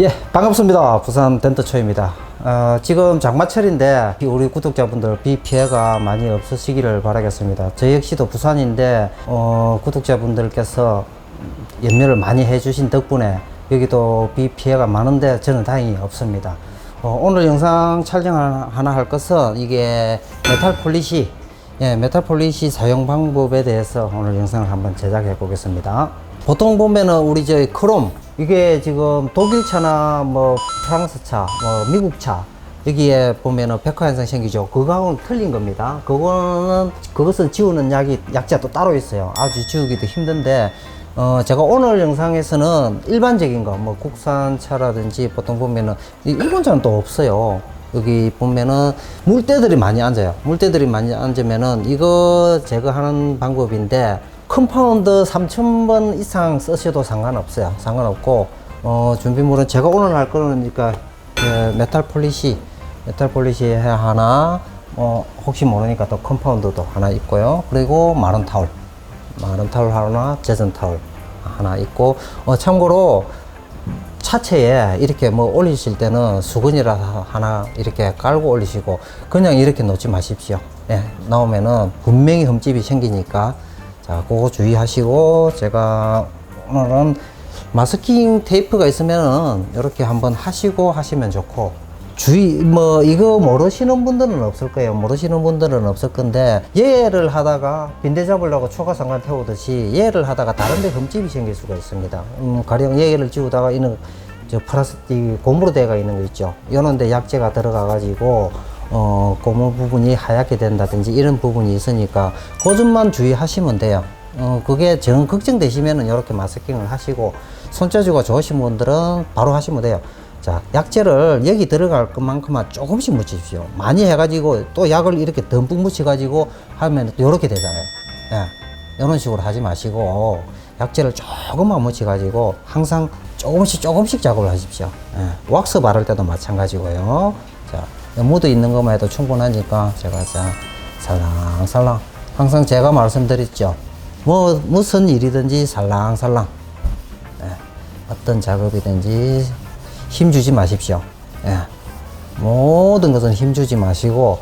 예, 반갑습니다. 부산 덴터초입니다. 어, 지금 장마철인데 우리 구독자분들 비 피해가 많이 없으시기를 바라겠습니다. 저 역시도 부산인데 어, 구독자분들께서 염려를 많이 해주신 덕분에 여기도 비 피해가 많은데 저는 다행히 없습니다. 어, 오늘 영상 촬영을 하나 할 것은 이게 메탈 폴리시 예, 메탈 폴리시 사용 방법에 대해서 오늘 영상을 한번 제작해 보겠습니다. 보통 보면은 우리 저 크롬 이게 지금 독일 차나 뭐 프랑스 차, 뭐 미국 차 여기에 보면은 백화 현상 생기죠. 그거하고는 틀린 겁니다. 그거는 그것을 지우는 약이 또 따로 있어요. 아주 지우기도 힘든데 어, 제가 오늘 영상에서는 일반적인 거, 뭐 국산차라든지 보통 보면은 이 일본차는 또 없어요. 여기 보면은 물때들이 많이 앉아요. 물때들이 많이 앉으면은 이거 제거하는 방법인데 컴파운드 3000번 이상 쓰셔도 상관없어요. 상관없고 어, 준비물은 제가 오늘 할 거는 그러니까 그 메탈 폴리시 메탈 폴리시 하나 어, 혹시 모르니까 또 컴파운드도 하나 있고요. 그리고 마른 타올 마른 타올 하나, 제전 타올 하나 있고, 어, 참고로 차체에 이렇게 뭐 올리실 때는 수건이라 하나 이렇게 깔고 올리시고, 그냥 이렇게 놓지 마십시오. 예, 나오면은 분명히 흠집이 생기니까, 자, 그거 주의하시고, 제가 오늘은 마스킹 테이프가 있으면은 이렇게 한번 하시고 하시면 좋고, 주의 뭐 이거 모르시는 분들은 없을 거예요. 모르시는 분들은 없을 건데 얘를 하다가 빈대 잡으려고 초가상관 태우듯이 얘를 하다가 다른데 흠집이 생길 수가 있습니다. 음, 가령 얘를 지우다가 이는 저 플라스틱 고무로 되어 있는 거 있죠. 이런데 약재가 들어가 가지고 어 고무 부분이 하얗게 된다든지 이런 부분이 있으니까 그 점만 주의하시면 돼요. 어, 그게 정 걱정되시면은 이렇게 마스킹을 하시고 손재주가 좋으신 분들은 바로 하시면 돼요. 자, 약재를 여기 들어갈 것만큼만 조금씩 묻히십시오. 많이 해가지고 또 약을 이렇게 듬뿍 묻혀가지고 하면 또 이렇게 되잖아요. 예. 이런 식으로 하지 마시고 약재를 조금만 묻혀가지고 항상 조금씩 조금씩 작업을 하십시오. 예. 왁스 바를 때도 마찬가지고요. 자, 묻어 있는 것만 해도 충분하니까 제가 자, 살랑살랑. 항상 제가 말씀드렸죠. 뭐, 무슨 일이든지 살랑살랑. 예. 어떤 작업이든지 힘주지 마십시오. 예. 모든 것은 힘주지 마시고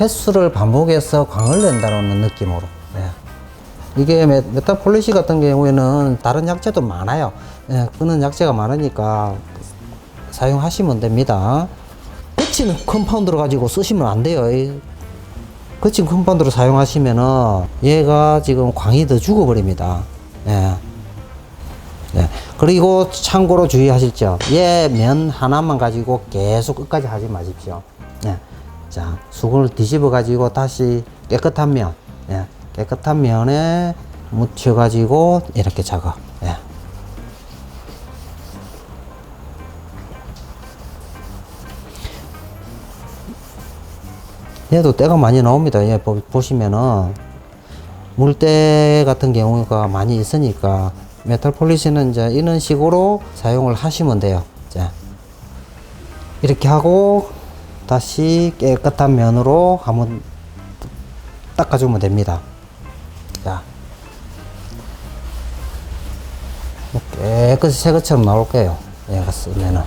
횟수를 반복해서 광을 낸다는 느낌으로. 예. 이게 메, 메타폴리시 같은 경우에는 다른 약재도 많아요. 예, 그는 약재가 많으니까 사용하시면 됩니다. 거친 컴파운드로 가지고 쓰시면 안 돼요. 이 거친 컴파운드로 사용하시면은 얘가 지금 광이 더 죽어버립니다. 예. 네. 그리고 참고로 주의하실죠. 얘면 하나만 가지고 계속 끝까지 하지 마십시오. 네. 자, 수건을 뒤집어 가지고 다시 깨끗한 면, 예. 깨끗한 면에 묻혀 가지고 이렇게 작업. 얘도 때가 많이 나옵니다. 얘 보- 보시면은 물때 같은 경우가 많이 있으니까 메탈 폴리시는 이제 이런 식으로 사용을 하시면 돼요. 자, 이렇게 하고 다시 깨끗한 면으로 한번 닦아주면 됩니다. 자, 뭐 깨끗이 새 것처럼 나올 거예요. 얘가 쓰면은.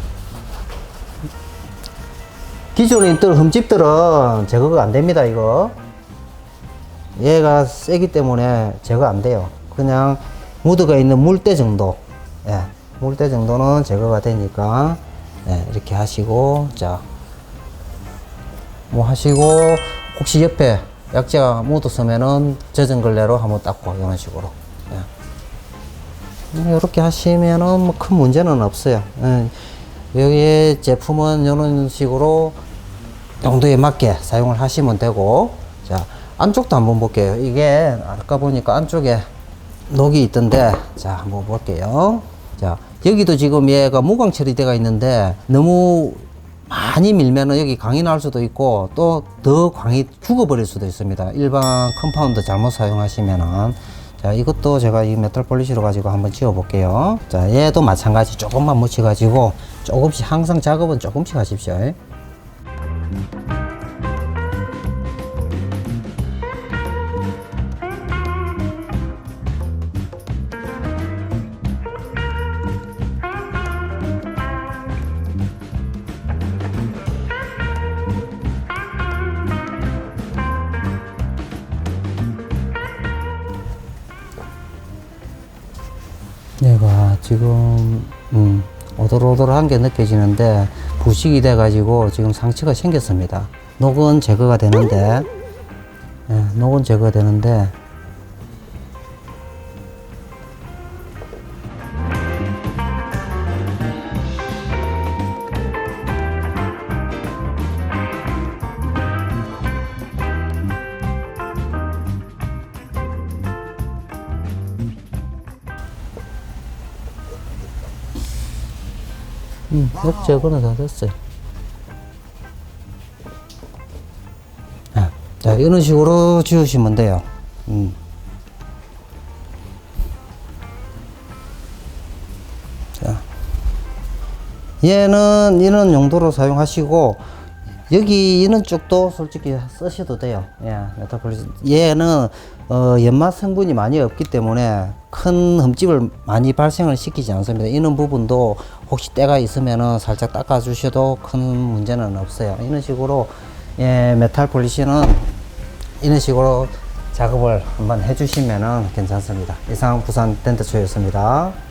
기존에 있던 흠집들은 제거가 안 됩니다, 이거. 얘가 세기 때문에 제거 안 돼요. 그냥 무드가 있는 물때 정도. 예, 물때 정도는 제거가 되니까, 예, 이렇게 하시고, 자, 뭐 하시고, 혹시 옆에 약재가 묻었으면은 젖은 걸레로 한번 닦고, 이런 식으로. 예. 이렇게 하시면은 뭐 큰 문제는 없어요. 예. 여기에 제품은 이런 식으로 용도에 맞게 사용을 하시면 되고, 자, 안쪽도 한번 볼게요. 이게 아까 보니까 안쪽에 녹이 있던데, 자, 한번 볼게요. 자, 여기도 지금 얘가 무광 처리되어 있는데, 너무 많이 밀면은 여기 광이 날 수도 있고, 또 더 광이 죽어버릴 수도 있습니다. 일반 컴파운드 잘못 사용하시면은. 자, 이것도 제가 이 메탈 폴리시로 가지고 한번 지워 볼게요. 자, 얘도 마찬가지 조금만 묻혀 가지고, 조금씩, 항상 작업은 조금씩 하십시오. 얘가 지금 음, 오돌오돌한 게 느껴지는데 부식이 돼 가지고 지금 상처가 생겼습니다. 녹은 제거가 되는데 예, 녹은 제거가 되는데 음, 녹 제거는 다 됐어요. 아, 자, 이런 식으로 지우시면 돼요. 음. 자. 얘는 이런 용도로 사용하시고, 여기 있는 쪽도 솔직히 쓰셔도 돼요. 예, 메타폴리스. 얘는, 어, 연마 성분이 많이 없기 때문에 큰 흠집을 많이 발생을 시키지 않습니다. 이런 부분도 혹시 때가 있으면은 살짝 닦아 주셔도 큰 문제는 없어요. 이런 식으로, 예, 메탈 폴리시는 이런 식으로 작업을 한번 해주시면은 괜찮습니다. 이상 부산 덴트초였습니다.